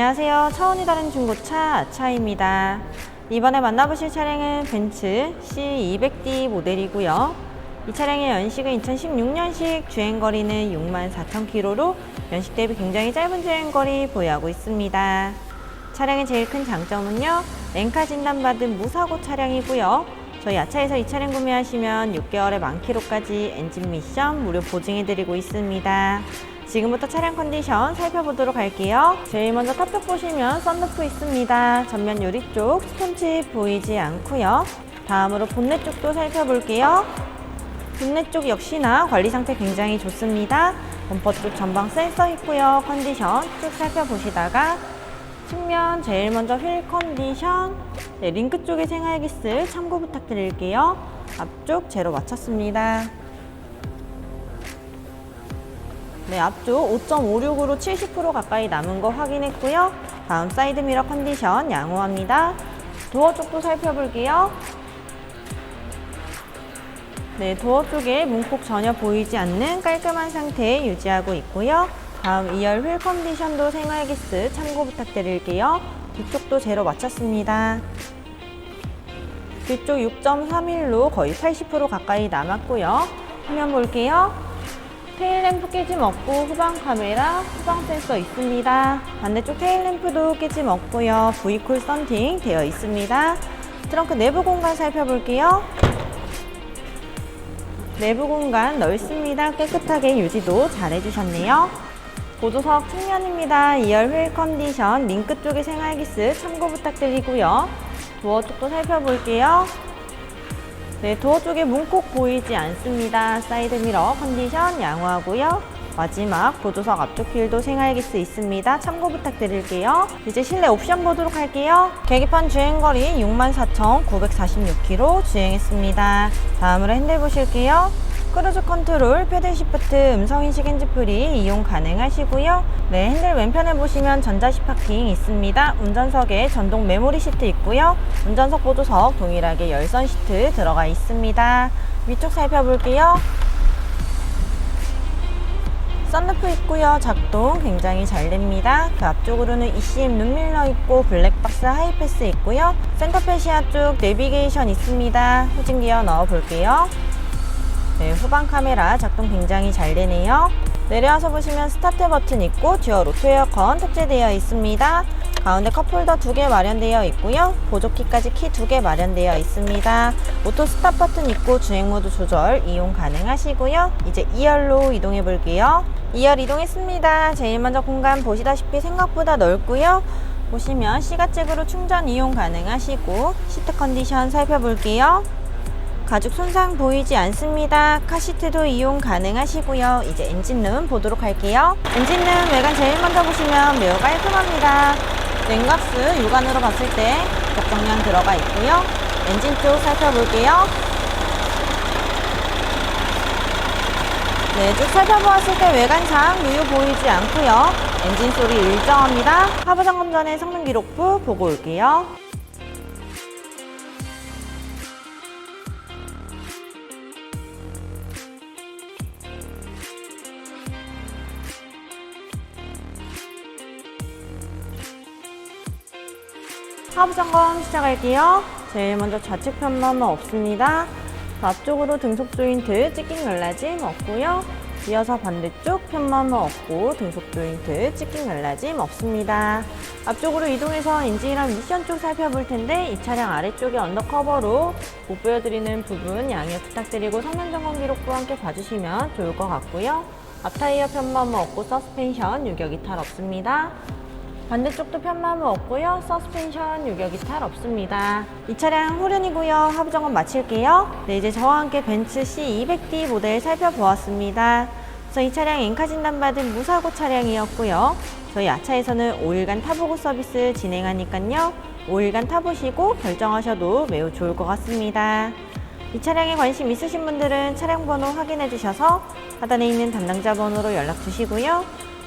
안녕하세요. 차원이 다른 중고차 아차입니다. 이번에 만나보실 차량은 벤츠 C200D 모델이고요. 이 차량의 연식은 2016년식 주행거리는 64,000km로 연식 대비 굉장히 짧은 주행거리 보유하고 있습니다. 차량의 제일 큰 장점은요. 렌카 진단받은 무사고 차량이고요. 저희 아차에서 이 차량 구매하시면 6개월의 만키로까지 엔진 미션 무료 보증해드리고 있습니다. 지금부터 차량 컨디션 살펴보도록 할게요. 제일 먼저 탑쪽 보시면 썬루프 있습니다. 전면 유리 쪽 스폰지 보이지 않고요. 다음으로 본넷 쪽도 살펴볼게요. 본넷 쪽 역시나 관리 상태 굉장히 좋습니다. 범퍼 쪽 전방 센서 있고요. 컨디션 쭉 살펴보시다가 측면 제일 먼저 휠 컨디션 네, 링크 쪽의 생활기스 참고 부탁드릴게요. 앞쪽 제로 맞췄습니다. 네, 앞쪽 5.56으로 70% 가까이 남은 거 확인했고요. 다음 사이드 미러 컨디션 양호합니다. 도어 쪽도 살펴볼게요. 네, 도어 쪽에 문콕 전혀 보이지 않는 깔끔한 상태 유지하고 있고요. 다음 2열 휠 컨디션도 생활기스 참고 부탁드릴게요. 뒤쪽도 제로 맞췄습니다. 뒤쪽 6.31로 거의 80% 가까이 남았고요. 화면 볼게요. 테일램프 깨짐 없고 후방 카메라, 후방 센서 있습니다. 반대쪽 테일램프도 깨짐 없고요. V콜 썬팅 되어 있습니다. 트렁크 내부 공간 살펴볼게요. 내부 공간 넓습니다. 깨끗하게 유지도 잘 해주셨네요. 보조석 측면입니다. 2열 휠 컨디션, 링크 쪽의 생활기스 참고 부탁드리고요. 도어 쪽도 살펴볼게요. 네, 도어 쪽에 문콕 보이지 않습니다. 사이드 미러 컨디션 양호하고요. 마지막 보조석 앞쪽 휠도 생활기스 있습니다. 참고 부탁드릴게요. 이제 실내 옵션 보도록 할게요. 계기판 주행거리 64,946km 주행했습니다. 다음으로 핸들 보실게요. 크루즈 컨트롤, 패들 시프트, 음성 인식 핸즈프리 이용 가능하시고요. 네, 핸들 왼편에 보시면 전자식 파킹 있습니다. 운전석에 전동 메모리 시트 있고요. 운전석 보조석 동일하게 열선 시트 들어가 있습니다. 위쪽 살펴볼게요. 썬루프 있고요. 작동 굉장히 잘 됩니다. 그 앞쪽으로는 ECM 룸밀러 있고 블랙박스 하이패스 있고요. 센터페시아 쪽 내비게이션 있습니다. 후진 기어 넣어 볼게요. 네, 후방 카메라 작동 굉장히 잘 되네요. 내려와서 보시면 스타트 버튼 있고 듀얼 오토 에어컨 탑재되어 있습니다. 가운데 컵홀더 두 개 마련되어 있고요. 보조키까지 키 두 개 마련되어 있습니다. 오토 스탑 버튼 있고 주행 모드 조절 이용 가능하시고요. 이제 2열로 이동해 볼게요. 2열 이동했습니다. 제일 먼저 공간 보시다시피 생각보다 넓고요. 보시면 시가잭으로 충전 이용 가능하시고 시트 컨디션 살펴볼게요. 가죽 손상 보이지 않습니다. 카시트도 이용 가능하시고요. 이제 엔진룸 보도록 할게요. 엔진룸 외관 제일 먼저 보시면 매우 깔끔합니다. 냉각수 육안으로 봤을 때 적정량 들어가 있고요. 엔진 쪽 살펴볼게요. 네, 쭉 살펴보았을 때 외관상 누유 보이지 않고요. 엔진 소리 일정합니다. 하부 점검 전에 성능 기록부 보고 올게요. 하부 점검 시작할게요. 제일 먼저 좌측 편마모 없습니다. 앞쪽으로 등속 조인트 찍깅 열라짐 없고요. 이어서 반대쪽 편마모 없고 등속 조인트 찍깅 열라짐 없습니다. 앞쪽으로 이동해서 엔진이랑 미션 쪽 살펴볼 텐데 이 차량 아래쪽에 언더커버로 못 보여드리는 부분 양해 부탁드리고 성능 점검 기록부 함께 봐주시면 좋을 것 같고요. 앞타이어 편마모 없고 서스펜션 유격 이탈 없습니다. 반대쪽도 편마모 없고요. 서스펜션 유격 이 탈 없습니다. 이 차량 후륜이고요. 하부 점검 마칠게요. 네, 이제 저와 함께 벤츠 C200D 모델 살펴보았습니다. 그래서 이 차량 엔카 진단받은 무사고 차량이었고요. 저희 아차에서는 5일간 타보고 서비스 진행하니까요. 5일간 타보시고 결정하셔도 매우 좋을 것 같습니다. 이 차량에 관심 있으신 분들은 차량 번호 확인해 주셔서 하단에 있는 담당자 번호로 연락 주시고요.